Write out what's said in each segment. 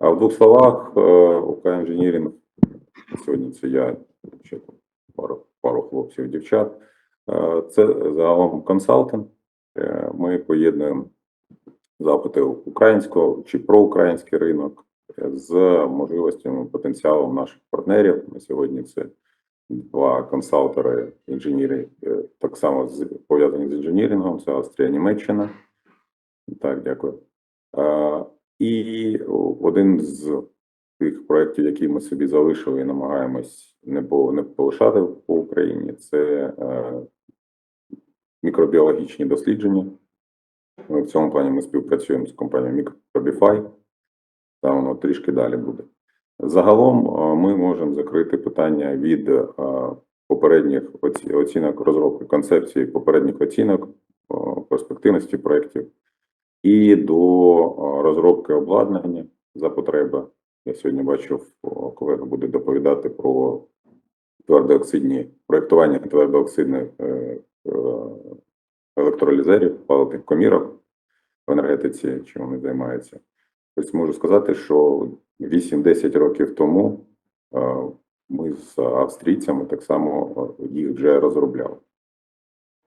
А в двох словах, е, ОК інженірінг сьогодні це я ще пару, пару хлопців, дівчат. Е, Це загалом консалтинг. Е, Ми поєднуємо запити українського чи проукраїнський ринок з можливостями потенціалом наших партнерів. На сьогодні це два консалтери, інженери, е, так само пов'язані з інженірінгом. Це Австрія, Німеччина. Так, дякую. І один з тих проєктів, які ми собі залишили і намагаємось не, не полишати по Україні, це е, мікробіологічні дослідження. Ми в цьому плані ми співпрацюємо з компанією Microbify, там воно трішки далі буде. Загалом е, ми можемо закрити питання від е, попередніх оці- оцінок розробки концепції, попередніх оцінок е, перспективності проєктів і до розробки обладнання за потреби. Я сьогодні бачив, колега буде доповідати про твердооксидні проєктування твердооксидних е, е, електролізерів, паливних комірок в енергетиці, чим вони займаються. Тобто можу сказати, що 8-10 років тому ми з австрійцями так само їх вже розробляли.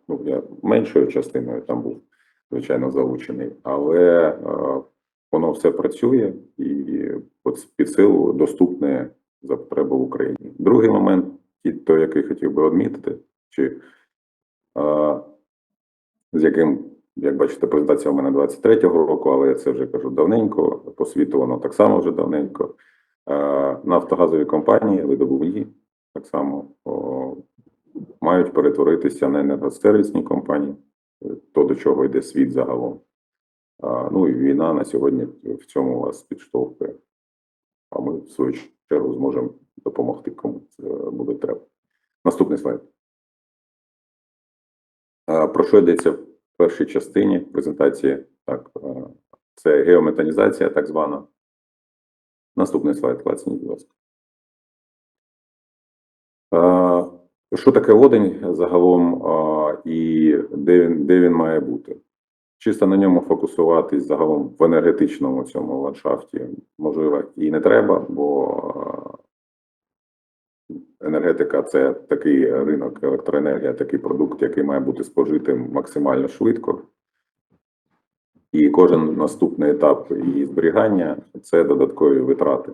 Ну, я меншою частиною там був, звичайно, залучений, але е, воно все працює і під силу доступне за потреби в Україні. Другий момент, і той, який хотів би відмітити, чи е, з яким, як бачите, презентація у мене 23-го року, але я це вже кажу давненько, по світу воно так само вже давненько. Е, Нафтогазові компанії, видобувні, так само о, мають перетворитися на енергосервісні компанії, то до чого йде світ загалом. Ну і війна на сьогодні в цьому вас підштовхує. А ми, в свою чергу, зможемо допомогти, кому це буде треба. Наступний слайд. Про що йдеться в першій частині презентації? Так, це геометанізація, так звана. Наступний слайд, клацніть, будь ласка. Що таке водень загалом і де він, де він має бути? Чисто на ньому фокусуватись загалом в енергетичному цьому ландшафті можливо і не треба, бо енергетика це такий ринок, електроенергія, такий продукт, який має бути спожитим максимально швидко. І кожен наступний етап її зберігання це додаткові витрати.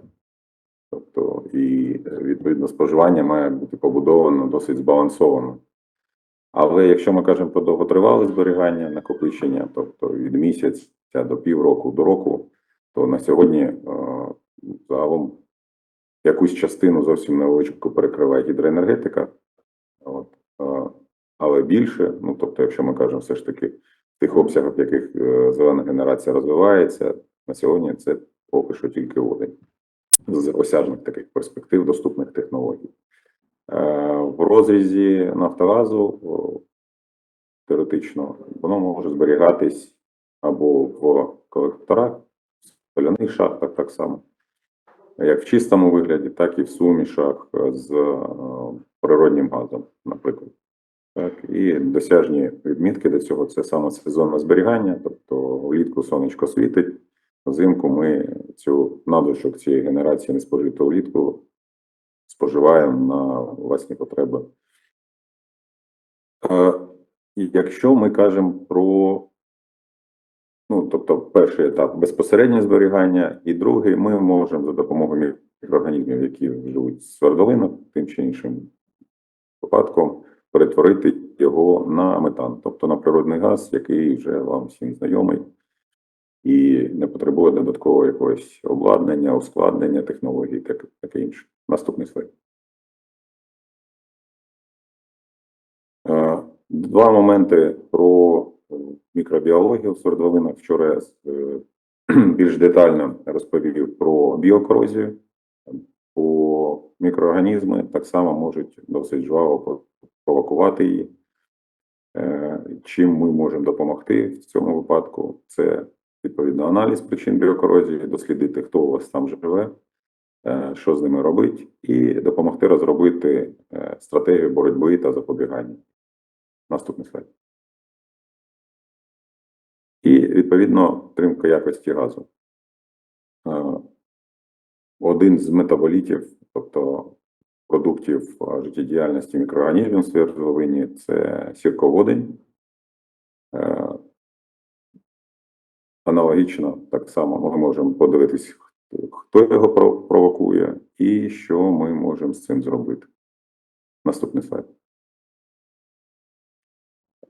Тобто, і е, відповідно споживання має бути побудовано досить збалансовано. Але якщо ми кажемо про довготривале зберігання, накопичення, тобто від місяця до півроку до року, то на сьогодні е, загалом якусь частину зовсім невеличку перекриває гідроенергетика. От, е, але більше, ну тобто, якщо ми кажемо все ж таки в тих обсягах, в яких зелена генерація розвивається, на сьогодні це поки що тільки водень з осяжних таких перспектив доступних технологій. Е, В розрізі Нафтогазу теоретично воно може зберігатись або в колекторах, в соляних шахтах так само, як в чистому вигляді, так і в сумішах з е, природнім газом, наприклад. Так, і досяжні відмітки до цього це саме сезонне зберігання, тобто влітку сонечко світить, взимку ми цю надлишок цієї генерації не спожито влітку споживаємо на власні потреби. Е, якщо ми кажемо про, ну, тобто, перший етап безпосереднє зберігання, і другий ми можемо за допомогою мікроорганізмів, які живуть з свердловинок, тим чи іншим випадком, перетворити його на метан, тобто на природний газ, який вже вам всім знайомий і не потребує додаткового якогось обладнання, ускладнення технологій, так, таке інше. Наступний слайд. Е, Два моменти про е, мікробіологію в свердловинах. Вчора е, більш детально розповів про біокорозію. По мікроорганізми так само можуть досить жваво провокувати її. Чим ми можемо допомогти в цьому випадку? Це відповідно аналіз причин біокорозії, дослідити, хто у вас там живе, е, що з ними робить, і допомогти розробити е, стратегію боротьби та запобігання. Наступний слайд. І відповідно тримка якості газу. Е, один з метаболітів, тобто продуктів життєдіяльності мікроорганізмів свердловині, це сірководень. Е, Аналогічно, так само ми можемо подивитись, хто- його провокує і що ми можемо з цим зробити. Наступний слайд.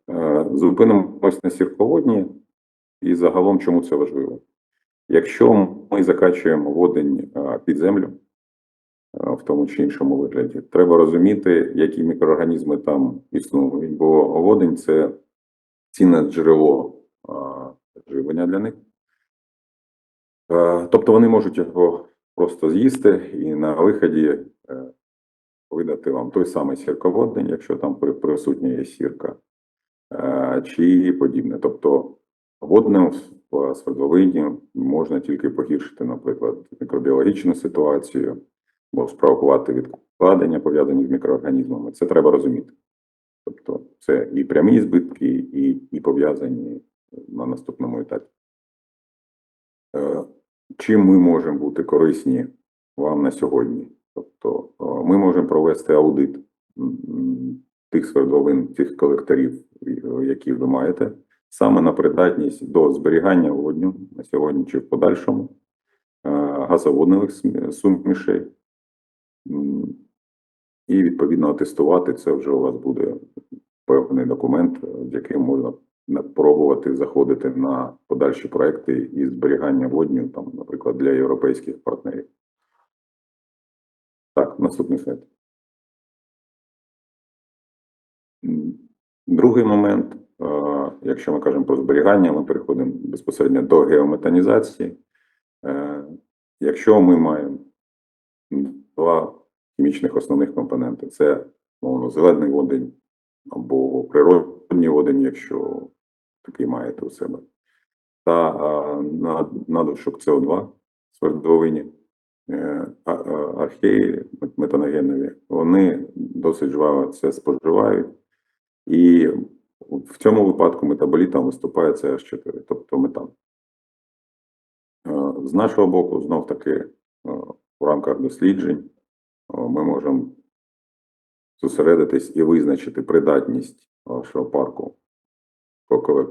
Е, Зупинимось на сірководні і загалом чому це важливо. Якщо ми закачуємо водень е, під землю, е, в тому чи іншому вигляді, треба розуміти, які мікроорганізми там існують, бо водень це цінне джерело живлення для них. Е, Тобто вони можуть його просто з'їсти і на виході е, видати вам той самий сірководень, якщо там присутня є сірка, е, чи подібне. Тобто водним в свердловині можна тільки погіршити, наприклад, мікробіологічну ситуацію, або спровокувати відкладення, пов'язані з мікроорганізмами. Це треба розуміти. Тобто це і прямі збитки, і, і пов'язані на наступному етапі. Е, Чим ми можемо бути корисні вам на сьогодні? Тобто е, ми можемо провести аудит тих свердловин, тих колекторів, е, які ви маєте, саме на придатність до зберігання водню на сьогодні чи в подальшому, газоводневих сумішей. І відповідно тестувати це вже у вас буде певний документ, з яким можна на- пробувати заходити на подальші проекти і зберігання водню, там, наприклад, для європейських партнерів. Так, наступний слайд. Другий момент, якщо ми кажемо про зберігання, ми переходимо безпосередньо до геометанізації. Е, Якщо ми маємо два хімічних основних компоненти, це мовно зелений водень або природній водень, якщо маєте у себе, та а, над- надлишок СО2 в свердловині, е, археї метаногенові, вони досить жваво це споживають. І в цьому випадку метаболітом виступає CH4, тобто метан. Е, З нашого боку, знов таки, е, в рамках досліджень ми можемо зосередитись і визначити придатність вашого парку по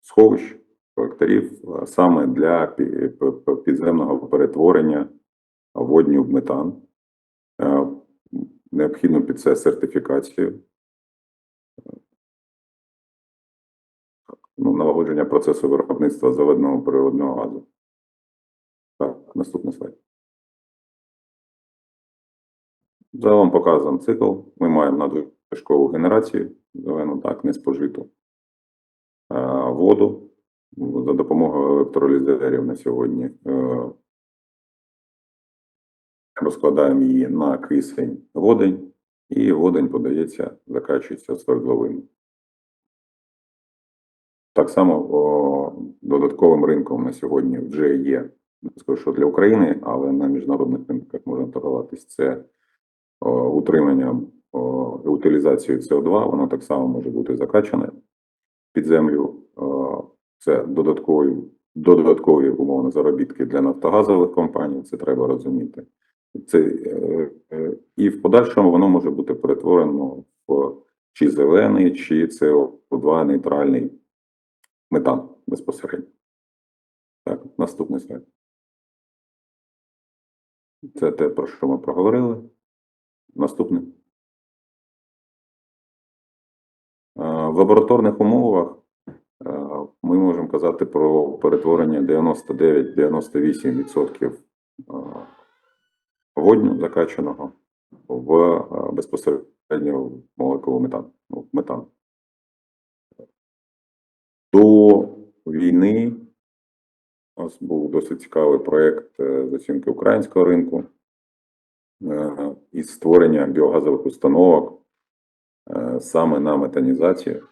сховищ, колекторів е, саме для підземного перетворення водню в метан. Е, Необхідно під це сертифікацію. Ну, налагодження процесу виробництва заводного природного газу. Так, наступний слайд. Загалом показуємо цикл. Ми маємо надлишкову генерацію, зелену так, не спожиту е, воду за допомогою електролізерів на сьогодні. е, Розкладаємо її на кисень водень, і водень подається, закачується свердловину. Так само о, додатковим ринком на сьогодні вже є, скажу, що для України, але на міжнародних ринках можна торгуватись. Це о, утримання о, і утилізацією СО2, воно так само може бути закачане під землю. Це додаткові, додаткові умовно заробітки для нафтогазових компаній, це треба розуміти. Це, е, е, і в подальшому воно може бути перетворено в чи зелений, чи СО2 нейтральний метан безпосередньо. Так, наступний слайд. Це те, про що ми проговорили. Наступний. В лабораторних умовах е, ми можемо казати про перетворення 99-98% е, водню закачаного в е, безпосередньо молекулу метану. ну, метану. До війни у нас був досить цікавий проєкт з оцінки українського ринку із створення біогазових установок саме на метанізацію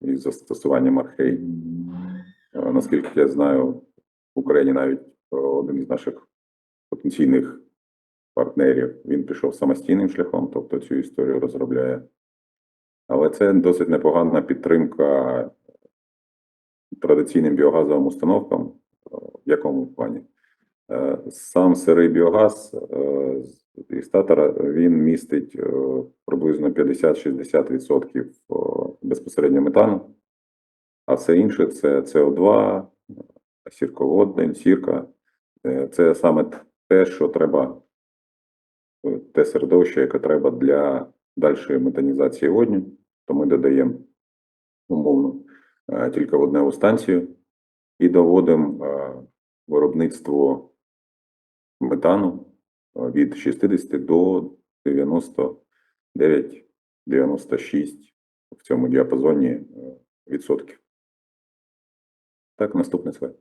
із застосуванням архей. Е, Наскільки я знаю, в Україні навіть е, один із наших потенційних партнерів він пішов самостійним шляхом, тобто цю історію розробляє. Але це досить непогана підтримка традиційним біогазовим установкам. Е, В якому плані? Е, Сам сирий біогаз е, з із татара він містить е, приблизно 50-60% е, безпосередньо метану, а все інше це СО2, сірководень, сірка. Це саме те, що треба, те середовище, яке треба для дальшої метанізації водню, то ми додаємо умовно тільки в одну станцію і доводимо виробництво метану від 60 до 99-96 в цьому діапазоні е, відсотків. Так, наступний слайд.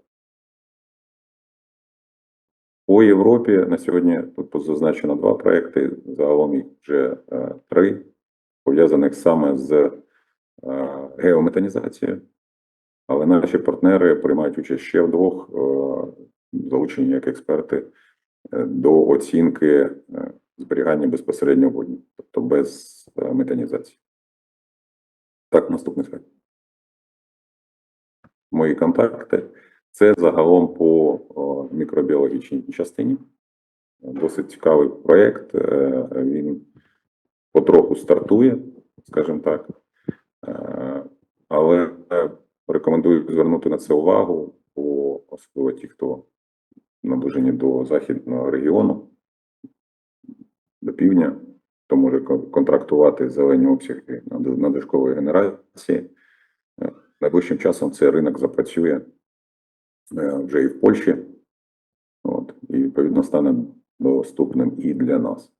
По Європі на сьогодні тут зазначено два проекти, загалом вже е, три, пов'язаних саме з е, геометанізацією. Але наші партнери приймають участь ще в двох, е, залучені як експерти до оцінки е, зберігання безпосередньо водні, тобто без е, метанізації. Так, наступний слайд. Мої контакти. Це загалом по мікробіологічній частині. Досить цікавий проєкт. е, Він потроху стартує, скажімо так. Е, Але е, рекомендую звернути на це увагу, бо особливо ті, хто наближені до західного регіону, до півдня, то може контрактувати зелені обсяги на надлишкової генерації. Е, Найближчим часом цей ринок запрацює е, вже і в Польщі, от, і відповідно стане доступним і для нас.